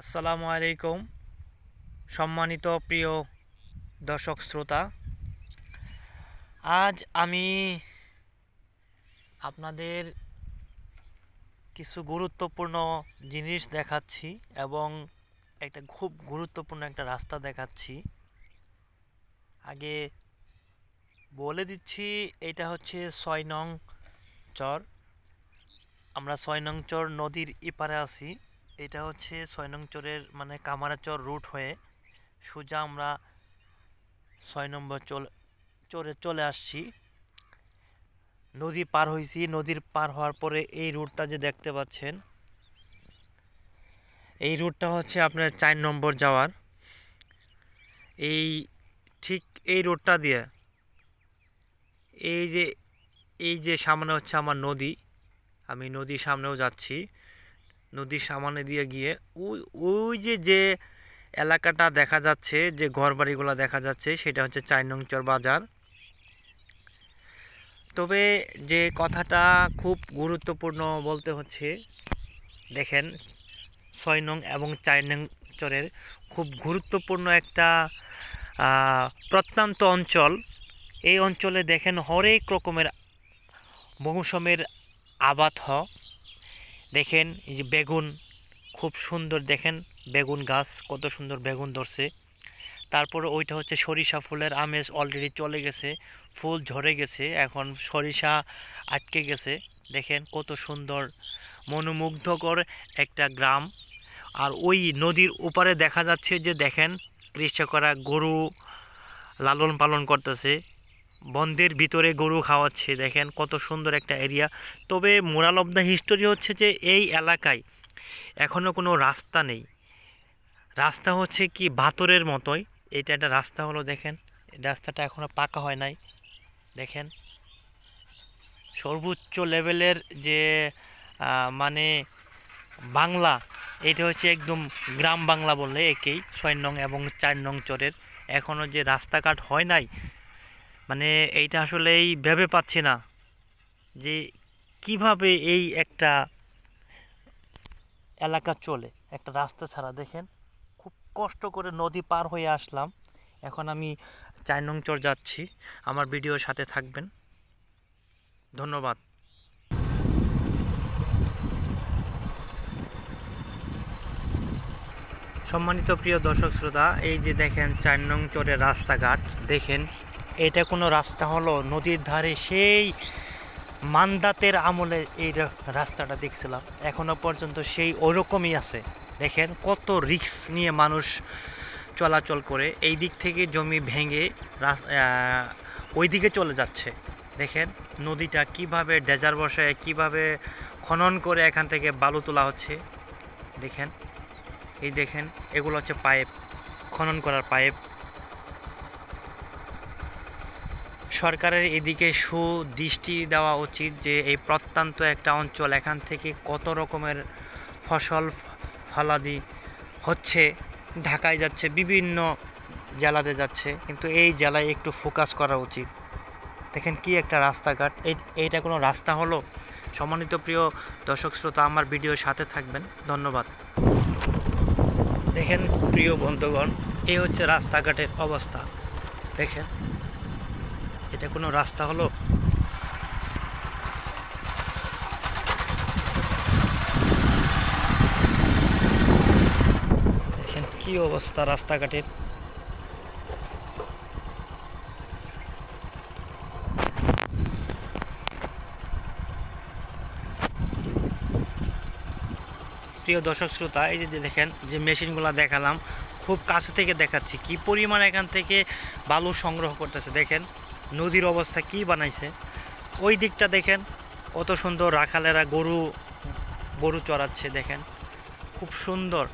আসসালামু আলাইকুম, সম্মানিত প্রিয় দর্শক শ্রোতা। আজ আমি আপনাদের কিছু গুরুত্বপূর্ণ জিনিস দেখাচ্ছি এবং একটা খুব গুরুত্বপূর্ণ একটা রাস্তা দেখাচ্ছি। আগে বলে দিচ্ছি, এটা হচ্ছে ছয় নং চর। আমরা ছয় নং চর নদীর ইপারে আছি। এটা হচ্ছে ছয় নং চরের মানে কামারাচর রুট হয়ে সোজা আমরা ছয় নম্বর চল, চরে চলে আসছি। নদী পার হয়েছি নদীর পার হওয়ার পরে এই রুটটা যে দেখতে পাচ্ছেন, এই রুটটা হচ্ছে আপনার চার নম্বর যাওয়ার। এই ঠিক এই রোডটা দিয়ে এই যে এই যে সামনে হচ্ছে আমার নদী, আমি নদীর সামনেও যাচ্ছি। নদীর সামনে দিয়ে গিয়ে ওই ওই যে যে এলাকাটা দেখা যাচ্ছে, যে ঘরবাড়িগুলো দেখা যাচ্ছে, সেটা হচ্ছে চার নং চর বাজার। তবে যে কথাটা খুব গুরুত্বপূর্ণ বলতে হচ্ছে, দেখেন ছয় নং এবং চার নং চরের খুব গুরুত্বপূর্ণ একটা প্রত্যন্ত অঞ্চল। এই অঞ্চলে দেখেন হরেক রকমের মৌসুমের আবাদ হয় দেখেন এই যে বেগুন, খুব সুন্দর দেখেন বেগুন গাছ, কত সুন্দর বেগুন ধরছে। তারপরে ওইটা হচ্ছে সরিষা ফুলের আমেজ অলরেডি চলে গেছে, ফুল ঝরে গেছে, এখন সরিষা আটকে গেছে। দেখেন কত সুন্দর, মনোমুগ্ধকর একটা গ্রাম। আর ওই নদীর ওপারে দেখা যাচ্ছে যে দেখেন কৃষকরা গরু লালন পালন করতেছে। বন্ধের ভিতরে গরু খাওয়াচ্ছে, দেখেন কত সুন্দর একটা এরিয়া তবে মোরাল অব দ্য হিস্টোরি হচ্ছে যে এই এলাকায় এখনও কোনো রাস্তা নেই। রাস্তা হচ্ছে কি বাতরের মতোই। এটা একটা রাস্তা হলো, দেখেন, রাস্তাটা এখনও পাকা হয় নাই। দেখেন, সর্বোচ্চ লেভেলের যে মানে বাংলা, এটা হচ্ছে একদম গ্রাম বাংলা বললে একেই, ছয় নং এবং চার নং চরের। এখনও যে রাস্তাঘাট হয় নাই মানে এইটা আসলেই ভেবে পাচ্ছি না যে কীভাবে এই একটা এলাকা চলে। একটা রাস্তা ছাড়া, দেখেন, খুব কষ্ট করে নদী পার হয়ে আসলাম। এখন আমি চার নং চর যাচ্ছি। আমার ভিডিওর সাথে থাকবেন। ধন্যবাদ। সম্মানিত প্রিয় দর্শক শ্রোতা, এই যে দেখেন চার নং চরের রাস্তাঘাট, দেখেন, এটা কোনো রাস্তা হলো নদীর ধারে সেই মান্দাতের আমলে এই রাস্তাটা দেখছিলাম। এখনও পর্যন্ত সেই ওরকমই আছে। দেখেন, কত রিক্স নিয়ে মানুষ চলাচল করে, এই দিক থেকে জমি ভেঙে ওই দিকে চলে যাচ্ছে। দেখেন, নদীটা কীভাবে ডেজার বসায়, কীভাবে খনন করে এখান থেকে বালু তোলা হচ্ছে। দেখেন এই দেখেন, এগুলো হচ্ছে পাইপ, খনন করার পাইপ। সরকারের এদিকে সুদৃষ্টি দেওয়া উচিত যে এই প্রত্যন্ত একটা অঞ্চল, এখান থেকে কত রকমের ফসল ফলাদি হচ্ছে, ঢাকায় যাচ্ছে, বিভিন্ন জেলাতে যাচ্ছে, কিন্তু এই জেলায় একটু ফোকাস করা উচিত। দেখেন কি একটা রাস্তাঘাট, এই, এইটা কোনো রাস্তা হলো? সম্মানিত প্রিয় দর্শক শ্রোতা, আমার ভিডিওর সাথে থাকবেন। ধন্যবাদ। দেখেন প্রিয় বন্ধুগণ, এই হচ্ছে রাস্তাঘাটের অবস্থা। দেখেন, এটা কোনো রাস্তা হলো? দেখেন কি অবস্থা রাস্তাঘাটের। প্রিয় দর্শক শ্রোতা, এই যে দেখেন যে মেশিনগুলো দেখালাম, খুব কাছে থেকে দেখাচ্ছি। কি পরিমাণ এখান থেকে বালু সংগ্রহ করতেছে দেখেন, নদীর অবস্থা কি বানাইছে। ওই দিকটা দেখেন, কত সুন্দর রাখালেরা গরু গরু চড়াচ্ছে দেখেন, খুব সুন্দর।